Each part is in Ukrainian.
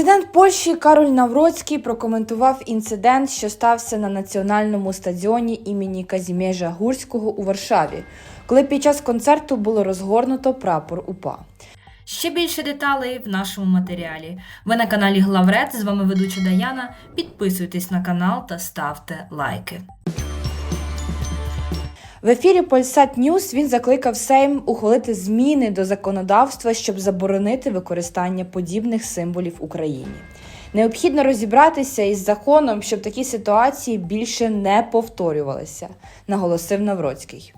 Президент Польщі Кароль Навроцький прокоментував інцидент, що стався на національному стадіоні імені Казімежа Гурського у Варшаві, коли під час концерту було розгорнуто прапор УПА. Ще більше деталей в нашому матеріалі. Ви на каналі Главред. З вами ведуча Даяна. Підписуйтесь на канал та ставте лайки. В ефірі Polsat News він закликав Сейм ухвалити зміни до законодавства, щоб заборонити використання подібних символів Україні. Необхідно розібратися із законом, щоб такі ситуації більше не повторювалися, наголосив Навроцький.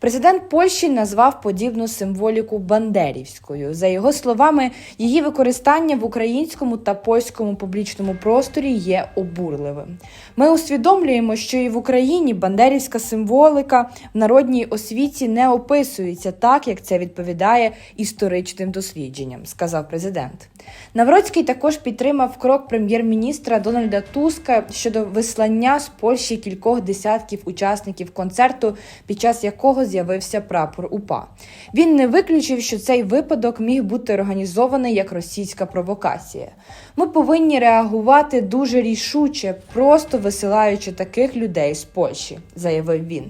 Президент Польщі назвав подібну символіку бандерівською. За його словами, її використання в українському та польському публічному просторі є обурливим. Ми усвідомлюємо, що і в Україні бандерівська символика в народній освіті не описується так, як це відповідає історичним дослідженням, сказав президент. Навроцький також підтримав крок прем'єр-міністра Дональда Туска щодо вислання з Польщі кількох десятків учасників концерту, під час якого з'явився прапор УПА. Він не виключив, що цей випадок міг бути організований як російська провокація. Ми повинні реагувати дуже рішуче, просто висилаючи таких людей з Польщі, заявив він.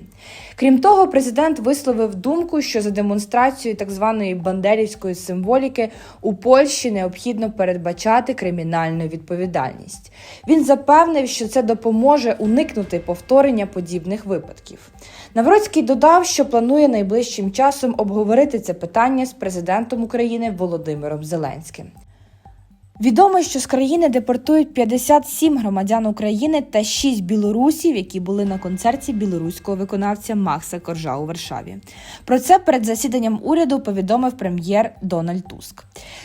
Крім того, президент висловив думку, що за демонстрацією так званої бандерівської символіки у Польщі необхідно передбачати кримінальну відповідальність. Він запевнив, що це допоможе уникнути повторення подібних випадків. Навроцький додав, що планує найближчим часом обговорити це питання з президентом України Володимиром Зеленським. Відомо, що з країни депортують 57 громадян України та 6 білорусів, які були на концерті білоруського виконавця Макса Коржа у Варшаві. Про це перед засіданням уряду повідомив прем'єр Дональд Туск.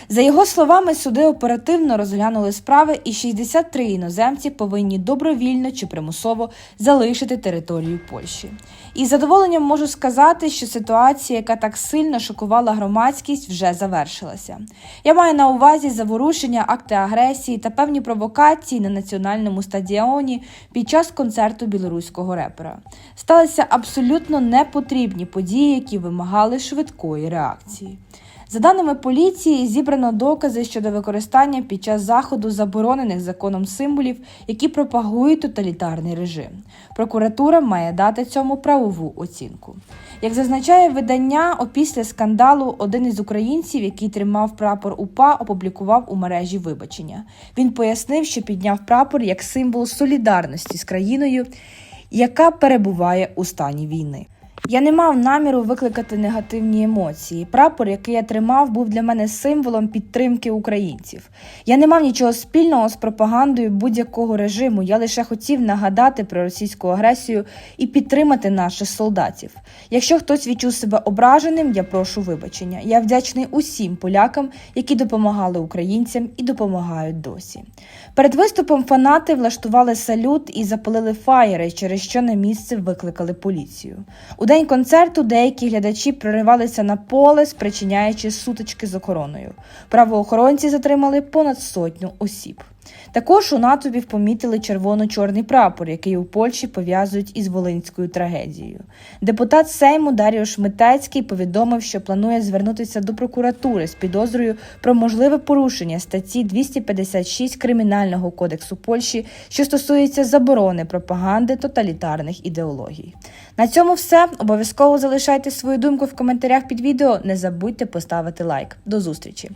За його словами, суди оперативно розглянули справи, і 63 іноземці повинні добровільно чи примусово залишити територію Польщі. І з задоволенням можу сказати, що ситуація, яка так сильно шокувала громадськість, вже завершилася. Я маю на увазі заворушення акти агресії та певні провокації на національному стадіоні під час концерту білоруського репера. Сталися абсолютно непотрібні події, які вимагали швидкої реакції. За даними поліції, зібрано докази щодо використання під час заходу заборонених законом символів, які пропагують тоталітарний режим. Прокуратура має дати цьому правову оцінку. Як зазначає видання, опісля скандалу один із українців, який тримав прапор УПА, опублікував у мережі вибачення. Він пояснив, що підняв прапор як символ солідарності з країною, яка перебуває у стані війни. Я не мав наміру викликати негативні емоції. Прапор, який я тримав, був для мене символом підтримки українців. Я не мав нічого спільного з пропагандою будь-якого режиму. Я лише хотів нагадати про російську агресію і підтримати наших солдатів. Якщо хтось відчув себе ображеним, я прошу вибачення. Я вдячний усім полякам, які допомагали українцям і допомагають досі. Перед виступом фанати влаштували салют і запалили фаєри, через що на місце викликали поліцію. День концерту деякі глядачі проривалися на поле, спричиняючи сутички з охороною. Правоохоронці затримали понад сотню осіб. Також у натовпі помітили червоно-чорний прапор, який у Польщі пов'язують із волинською трагедією. Депутат Сейму Даріо Шмитецький повідомив, що планує звернутися до прокуратури з підозрою про можливе порушення статті 256 Кримінального кодексу Польщі, що стосується заборони пропаганди тоталітарних ідеологій. На цьому все. Обов'язково залишайте свою думку в коментарях під відео. Не забудьте поставити лайк. До зустрічі!